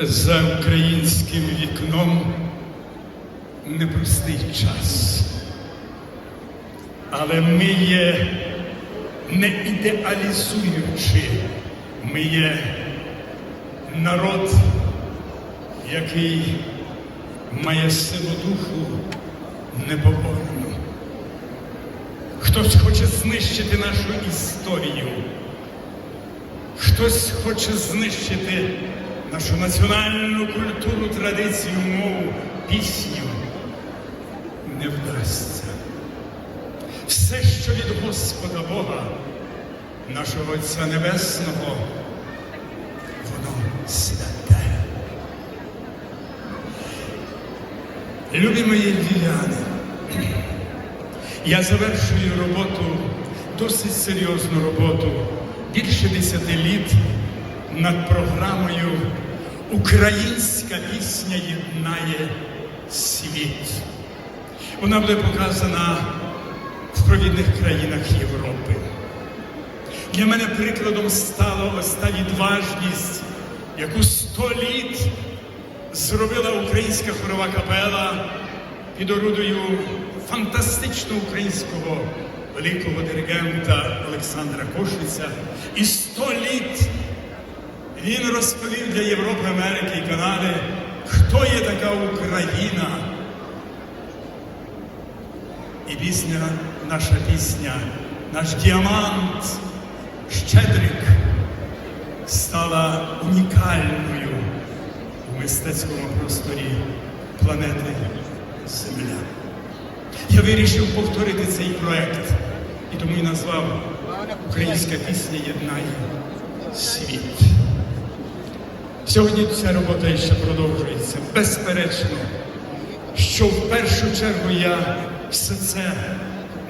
за українським вікном непростий час. Але ми є не ідеалізуючи, ми є народ, який має силу духу непоборну. Хтось хоче знищити нашу історію, хтось хоче знищити нашу національну культуру, традицію, мову, пісню. Не вдасться. Все, що від Господа Бога, нашого Отця Небесного, воно святе. Любі мої львів'яни, я завершую роботу, досить серйозну роботу, більше десяти літ над програмою Українська пісня єднає світ. Вона буде показана в провідних країнах Європи. Для мене прикладом стала ось та відважність, яку сто літ зробила українська хорова капела під орудою фантастичного українського великого диригента Олександра Кошиця. І сто літ він розповів для Європи, Америки і Канади, хто є така Україна. І пісня, наша пісня, наш діамант, Щедрик стала унікальною у мистецькому просторі планети Земля. Я вирішив повторити цей проект і тому і назвав Українська пісня єднає світ. Сьогодні ця робота ще продовжується. Безперечно, що в першу чергу я все це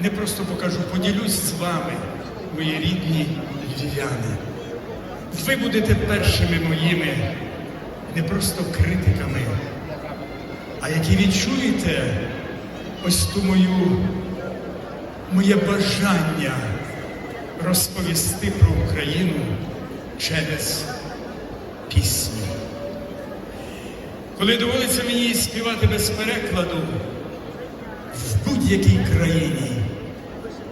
не просто покажу, поділюсь з вами, мої рідні львів'яни. Ви будете першими моїми не просто критиками, а які відчуєте ось ту мою моє бажання розповісти про Україну через пісню. Коли доводиться мені співати без перекладу в будь-якій країні,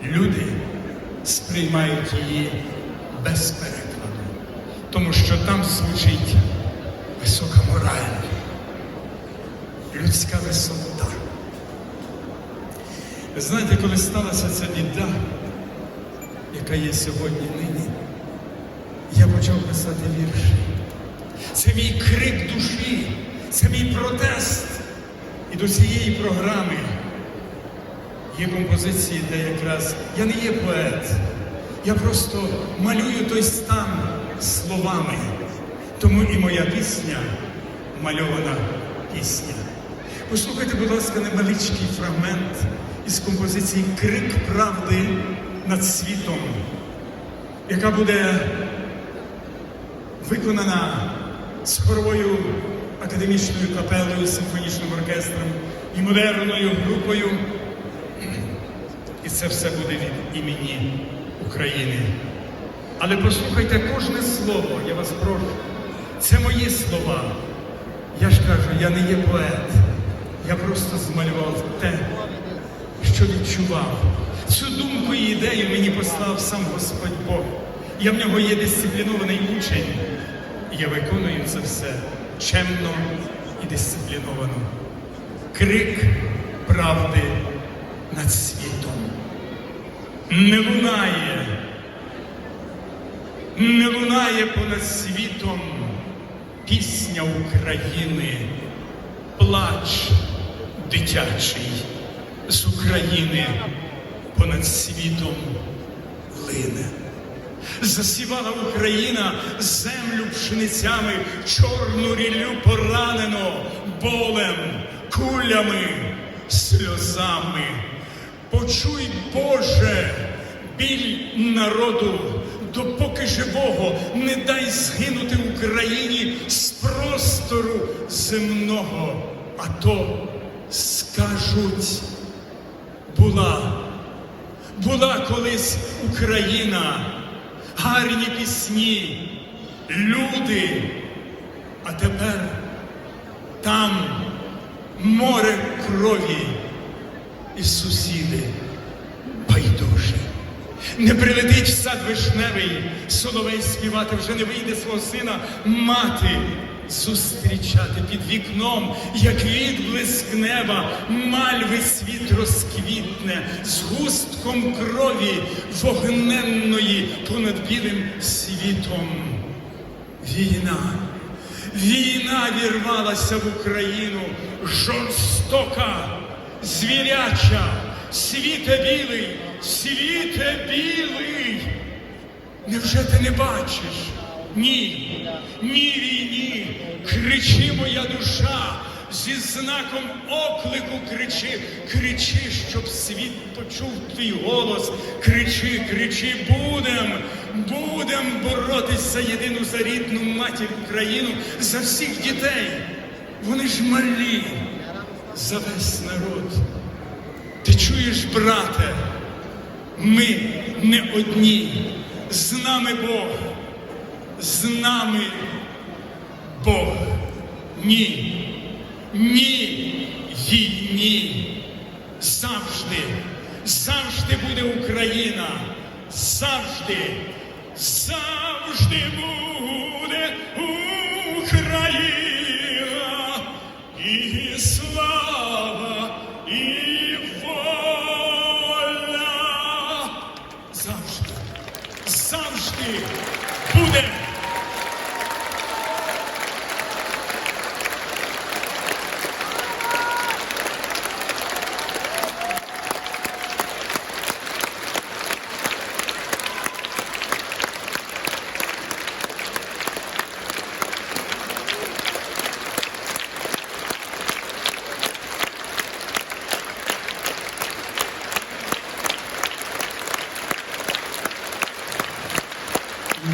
люди сприймають її без перекладу, тому що там звучить висока мораль, людська висота. Ви знаєте, коли сталася ця біда, яка є сьогодні нині, я почав писати вірші. Це мій крик душі, це мій протест. І до цієї програми є композиції, де якраз я не є поет, я просто малюю той стан словами. Тому і моя пісня мальована пісня. Послухайте, будь ласка, невеличкий фрагмент із композиції Крик правди над світом, яка буде виконана з хоровою академічною капелою, симфонічним оркестром і модерною групою. І це все буде від імені України. Але послухайте кожне слово, я вас прошу. Це мої слова. Я ж кажу, я не є поет. Я просто змалював те, що відчував. Цю думку і ідею мені послав сам Господь Бог. Я в нього є дисциплінований учень. Я виконую це все чемно і дисципліновано. Крик правди над світом. Не лунає, не лунає понад світом пісня України, плач дитячий з України понад світом лине. Засівала Україна землю пшеницями, чорну ріллю поранено болем, кулями, сльозами. Почуй, Боже, біль народу, допоки живого не дай згинути Україні з простору земного, а то скажуть, була, була колись Україна, гарні пісні, люди, а тепер там море крові. І сусіди байдужі. Не прилетить в сад вишневий, соловей співати, вже не вийде свого сина. Мати зустрічати під вікном, як відблиск неба, мальви світ розквітне з густком крові вогненної понад білим світом. Війна, війна вірвалася в Україну жорстока, звіряча, світе білий, світе білий. Невже ти не бачиш? Ні, ні війні, кричи моя душа, зі знаком оклику кричи, кричи, щоб світ почув твій голос. Кричи, кричи, будем, будем боротись за єдину за рідну матір Україну, за всіх дітей. Вони ж малі, за весь народ. Ти чуєш, брате? Ми не одні, з нами Бог, з нами Бог. Ні, ні, війні. Завжди, завжди буде Україна. Завжди, завжди буде Україна. І слава, і воля. Завжди, завжди буде.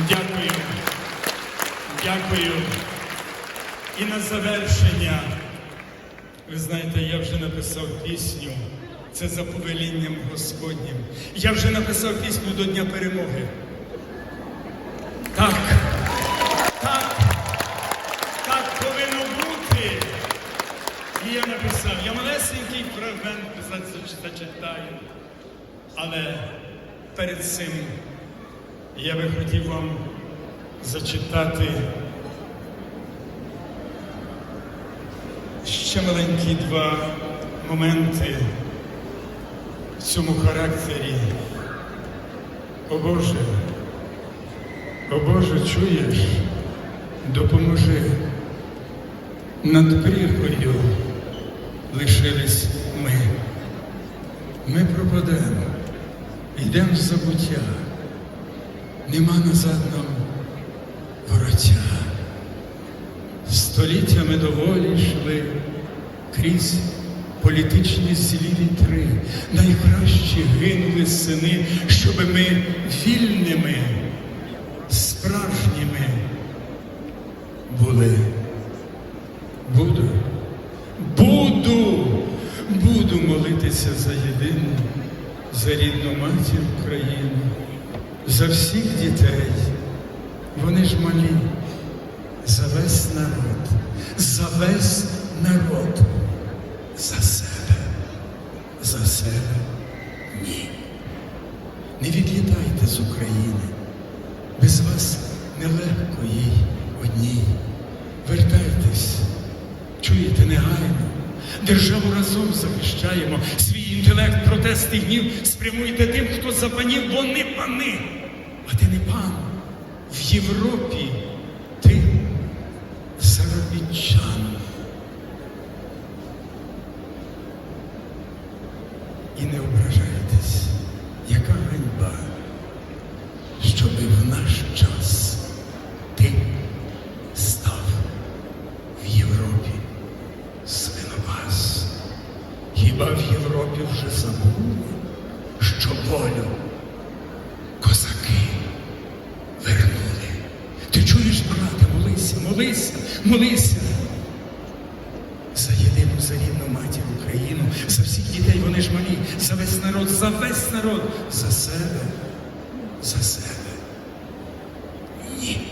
Дякую. Дякую. І на завершення, ви знаєте, я вже написав пісню. Це за повелінням Господнім. Я вже написав пісню до Дня перемоги. Так. Так. Так повинно бути. І я написав. Я малесенький фрагмент зач- зачитаю. Але перед цим я би хотів вам зачитати ще маленькі два моменти в цьому характері. О Боже, о Боже, чуєш, допоможи. Над прірвою лишились ми. Ми пропадемо, йдемо в забуття. Нема назад нам вороття. Століттями доволі йшли крізь політичні злі вітри. Найкращі гинули сини, щоби ми вільними, справжніми були. Буду, буду, буду молитися за єдину, за рідну матір Україну, за всіх дітей. Вони ж малі, за весь народ, за весь народ, за себе, за себе ні. Не відлітайте з України. Без вас нелегко їй одній. Вертайтесь, чуєте негайно. Державу разом захищаємо. Свій інтелект, протест і гнів спрямуйте тим, хто запанів, бо не пани. А ти не пан. В Європі ти заробітчан. І не ображайтесь, яка ганьба, щоби в наш час ти став в Європі свинопас. Хіба в Європі вже забули, що волю козаки вернули? Ти чуєш, брате, молися, молися, молися. За єдину, за рідну матір Україну, за всіх дітей народ, за весь народ, за себе, за себе. Ні.